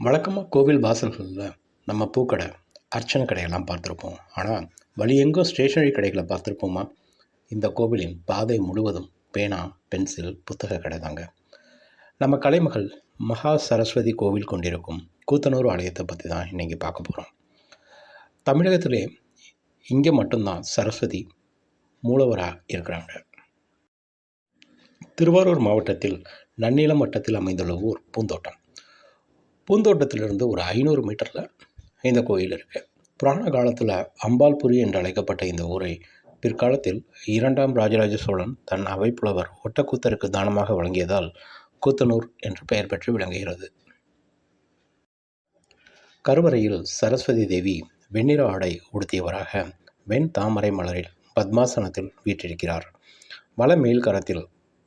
வழக்கமாக கோவில் வாசல்களில் நம்ம பூக்கடை அர்ச்சனை கடையெல்லாம் பார்த்துருப்போம். ஆனால் வழி வழியெங்கும் ஸ்டேஷனரி கடைகளை பார்த்துருப்போமா? இந்த கோவிலின் பாதை முழுவதும் பேனா பென்சில் புத்தக கடை தாங்க. நம்ம கலைமகள் மகா சரஸ்வதி கோவில் கொண்டிருக்கும் கூத்தனூர் ஆலயத்தை பற்றி தான் இன்றைக்கி பார்க்க போகிறோம் தமிழகத்திலே இங்கே மட்டும்தான் சரஸ்வதி மூலவராக இருக்கிறாங்க. திருவாரூர் மாவட்டத்தில் நன்னிலம் வட்டத்தில் அமைந்துள்ள ஊர் பூந்தோட்டம். பூந்தோட்டத்திலிருந்து ஒரு ஐநூறு மீட்டரில் இந்த கோயில் இருக்குது புராண காலத்தில் அம்பாள்புரி என்று அழைக்கப்பட்ட இந்த ஊரை பிற்காலத்தில் இரண்டாம் ராஜராஜ சோழன் தன் அவைப்புலவர் ஒட்டக்கூத்தருக்கு தானமாக வழங்கியதால் கூத்தனூர் என்று பெயர் பெற்று விளங்குகிறது. கருவறையில் சரஸ்வதி தேவி வெண்ணிற ஆடை உடுத்தியவராக வெண் தாமரை மலரில் பத்மாசனத்தில் வீற்றிருக்கிறார். வல மேல் கரத்தில்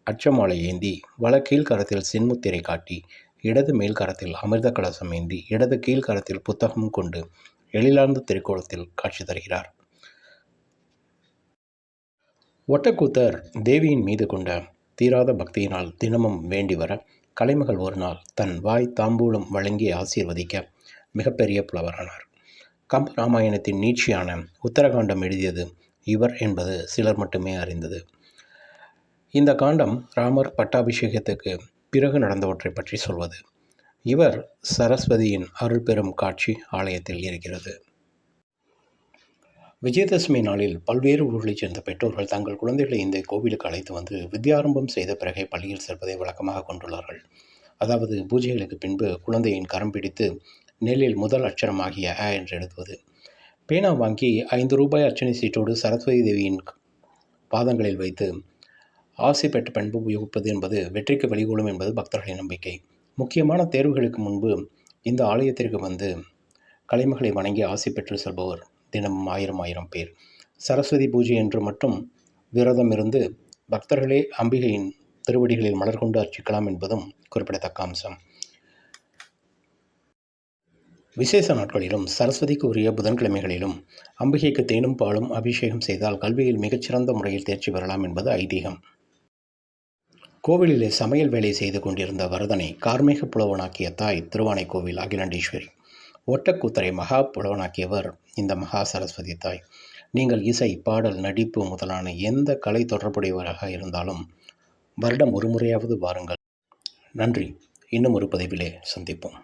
அச்சமாலை ஏந்தி வல கீழ்கரத்தில் சின்முத்திரை காட்டி இடது மேல் கரத்தில் அமிர்த கலசம் ஏந்தி இடது கீழ்கரத்தில் புத்தகம் கொண்டு எழிலார்ந்த திருக்கோலத்தில் காட்சி தருகிறார். ஒட்டக்கூத்தர் தேவியின் மீது கொண்ட தீராத பக்தியினால் தினமும் வேண்டி வர கலைமகள் ஒரு நாள் தன் வாய் தாம்பூலம் வழங்கி ஆசீர்வதிக்க மிகப்பெரிய புலவரானார். கம்ப ராமாயணத்தின் நீட்சியான உத்தரகாண்டம் எழுதியது இவர் என்பது சிலர் மட்டுமே அறிந்தது. இந்த காண்டம் ராமர் பட்டாபிஷேகத்துக்கு பிறகு நடந்தவற்றை பற்றி சொல்வது. இவர் சரஸ்வதியின் அருள் பெறும் காட்சி ஆலயத்தில் இருக்கிறது. விஜயதசமி நாளில் பல்வேறு ஊர்களைச் சேர்ந்த பெற்றோர்கள் தங்கள் குழந்தைகளை இந்த கோவிலுக்கு அழைத்து வந்து வித்யாரம்பம் செய்த பிறகே பள்ளியில் சேர்ப்பதை வழக்கமாக கொண்டுள்ளார்கள். அதாவது பூஜைகளுக்கு பின்பு குழந்தையின் கரம் பிடித்து நெல்லில் முதல் அச்சரமாகிய அ என்று எழுதுவது. பேனா வாங்கி ஐந்து ரூபாய் அர்ச்சனை சீட்டோடு சரஸ்வதி தேவியின் பாதங்களில் வைத்து ஆசை பெற்ற பண்பு உபயோகிப்பது என்பது வெற்றிக்கு வழிகோலும் என்பது பக்தர்களின் நம்பிக்கை. முக்கியமான தேர்வுகளுக்கு முன்பு இந்த ஆலயத்திற்கு வந்து கலைமகளை வணங்கி ஆசை பெற்று செல்பவர் தினமும் ஆயிரம் ஆயிரம் பேர். சரஸ்வதி பூஜை என்று மட்டும் விரதம் இருந்து பக்தர்களே அம்பிகையின் திருவடிகளில் மலர் கொண்டு அர்ச்சிக்கலாம் என்பதும் குறிப்பிடத்தக்க அம்சம். விசேஷ நாட்களிலும் சரஸ்வதிக்கு உரிய புதன்கிழமைகளிலும் அம்பிகைக்கு தேனும் பாலும் அபிஷேகம் செய்தால் கல்வியில் மிகச்சிறந்த முறையில் தேர்ச்சி பெறலாம் என்பது ஐதீகம். கோவிலிலே சமையல் வேலை செய்து கொண்டிருந்த வரதனை கார்மேக புலவனாக்கிய தாய் திருவானைக்கோவில் அகிலாண்டீஸ்வரி ஒட்டக்கூத்தரை மகா புலவனாக்கியவர் இந்த மகா சரஸ்வதி தாய். நீங்கள் இசை பாடல் நடிப்பு முதலான எந்த கலை தொடர்புடையவராக இருந்தாலும் வருடம் ஒரு முறையாவது வாருங்கள். நன்றி. இன்னும் ஒரு பதிவிலே சந்திப்போம்.